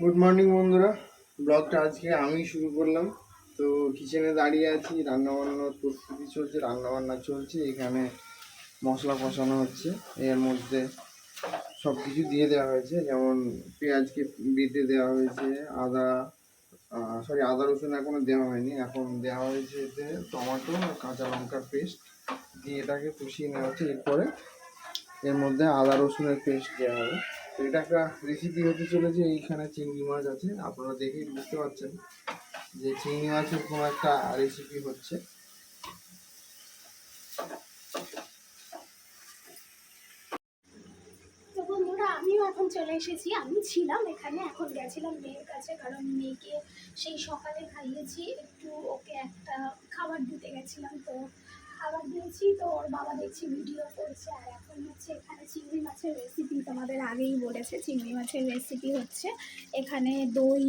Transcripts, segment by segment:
Good morning বন্ধুরা। ব্লগটা আজকে আমি শুরু করলাম। তো কিচেনে দাঁড়িয়ে আছি রান্না বান্নার প্রস্তুতি চলছে রান্না বান্না চলছে। এখানে মশলা কষানো হচ্ছে। এর মধ্যে সব কিছু দিয়ে দেওয়া হয়েছে। যেমন পেঁয়াজকে বেটে দেওয়া হয়েছে, আদা সরি আদা রসুন এখনও দেওয়া হয়নি। এখন দেওয়া হয়েছে এতে টমেটো কাঁচা লঙ্কার পেস্ট দিয়ে এটাকে কষিয়ে নেওয়া হচ্ছে। এরপরে এর মধ্যে আদা রসুনের পেস্ট দেওয়া হবে। এটা একটা রেসিপি হতে চলেছে, এইখানে চিংড়ি মাছ আছে। আপনারা দেখেই বুঝতে পারছেন যে চিংড়ি মাছের কোনো একটা রেসিপি হচ্ছে। আমিও এখন চলে এসেছি। আমি ছিলাম এখানে, এখন গেছিলাম মেয়ের কাছে, কারণ মেয়েকে সেই সকালে খাইয়েছি। একটু ওকে একটা খাবার দিতে গেছিলাম, তো খাবার দিয়েছি তো ওর বাবা দেখছি ভিডিও করছে আর এখন হচ্ছে এখানে চিংড়ি মাছের রেসিপি তোমাদের আগেই বলেছে চিংড়ি মাছের রেসিপি হচ্ছে এখানে দই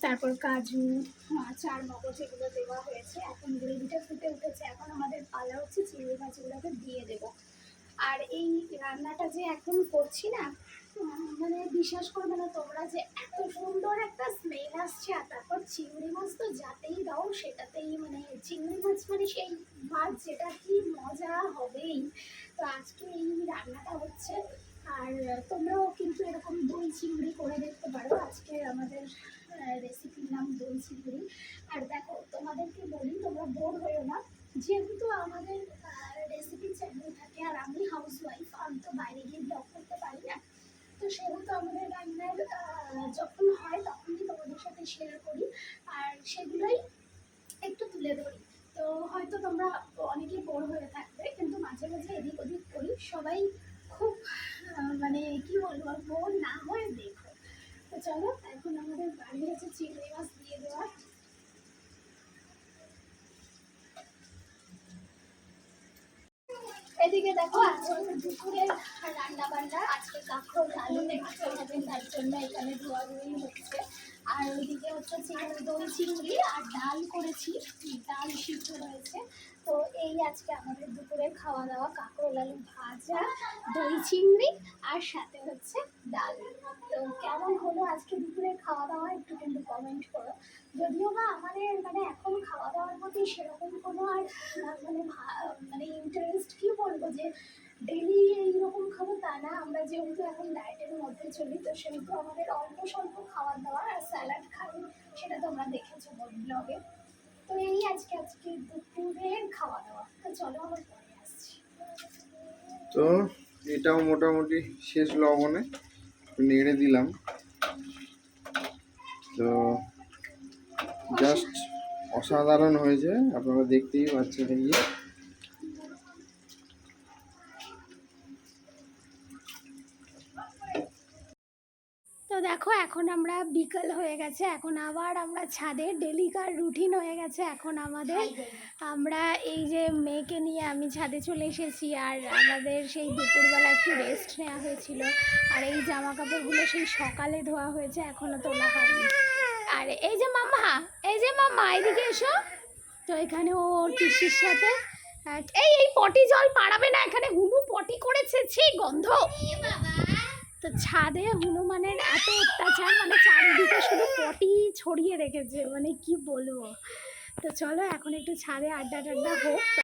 তারপর কাজু আহ, চার মগজ এগুলো দেওয়া হয়েছে। এখন গ্রেভিটা ফুটে উঠেছে এখন আমাদের পালা হচ্ছে চিংড়ি মাছগুলোকে দিয়ে দেবো। আর এই রান্নাটা যে এখন করছি না মানে বিশ্বাস করবে না তোমরা যে এত সুন্দর একটা স্মেল আসছে আর তারপর চিংড়ি মাছ তো যাতেই দাও সেটাতেই মানে চিংড়ি মাছ মানে সেই মাছ যেটা কি মজা হবেই। তো আজকে এই রান্নাটা হচ্ছে। আর তোমরাও কিন্তু এরকম দই চিংড়ি করে দেখতে পারো। আজকে আমাদের রেসিপির নাম দই চিংড়ি। আর দেখো, তোমাদেরকে বলি, তোমরা বোর হয়েও না। যেহেতু আমাদের রেসিপি চ্যানেল থাকে আর আমি হাউস ওয়াইফ আমি তো বাইরে গিয়ে ব্লগ করতে পারি না তো সেহেতু আমাদের রান্নার আহ, যখন হয় তখনই তোমাদের সাথে শেয়ার করি আর সেগুলোই একটু তুলে ধরি। তো হয়তো তোমরা অনেকেই বোর হয়ে থাকবে, কিন্তু মাঝে মাঝে এদিক ওদিক করি। সবাই খুব মানে কি বলব, বোর না হয়ে দেখো। তো চলো, এখন আমাদের বাড়ি হচ্ছে চিংড়ি মাছ দিয়ে দেওয়া। এদিকে দেখো, আজকে দুপুরের রান্না বান্না আজকে কাঁকড়, আলু দেখতে হবে তার জন্য এখানে ধোয়া ধুয়ি হচ্ছে আর ওইদিকে হচ্ছে চিংড়ি দই, চিংড়ি আর ডাল করেছি। ডাল সিদ্ধ রয়েছে তো এই আজকে আমাদের দুপুরের খাওয়া দাওয়া কাঁকড় আলু ভাজা, দই, চিংড়ি আর সাথে হচ্ছে ডাল। তো কেমন হলো আজকে দুপুরের খাওয়া দাওয়া একটু কিন্তু কমেন্ট করো। যদিও বা আমাদের মানে এখন খাওয়া দাওয়ার প্রতি সেরকম কোনো আর মানে মানে ইন্টারেস্ট কি বলব যে ডেলি এইরকম খাব তা না আমরা যেহেতু এখন ডায়েটের মধ্যে চলি তো সেহেতু আমাদের অল্প স্বল্প খাবার দাবার আর স্যালাড খাই সেটা তোমরা দেখেছ ব্লগে তো এই আজকে আজকে দুপুরের খাওয়া দাওয়া। তো চলো আমার পরে আসছি। তো এটাও মোটামুটি শেষ লবণে নেড়ে দিলাম। তো জাস্ট অসাধারণ হয়েছে আপনারা দেখতেই পাচ্ছেন এই দেখো এখন আমরা বিকাল হয়ে গেছে এখন আবার আমরা ছাদে ডেলিকার রুটিন হয়ে গেছে এখন আমাদের আমরা এই যে মেয়েকে নিয়ে আমি ছাদে চলে এসেছি আর আমাদের সেই দুপুরবেলা একটু রেস্ট নেওয়া হয়েছিল আর এই জামা কাপড়গুলো সেই সকালে ধোয়া হয়েছে এখনও তোলা হয়নি। আর এই যে মামা এই যে মামা এদিকে এসো। তো এখানে ও ওর পিসির সাথে এই এই পটি জল পাড়াবে না এখানে হুনু পটি করেছে ছি গন্ধ। তো ছাদে হনুমানের এত অত্যাচার মানে চারিদিকে শুধু পটি ছড়িয়ে রেখেছে মানে কি বলব? তো চলো এখন একটু ছাদে আড্ডা টাড্ডা হোক।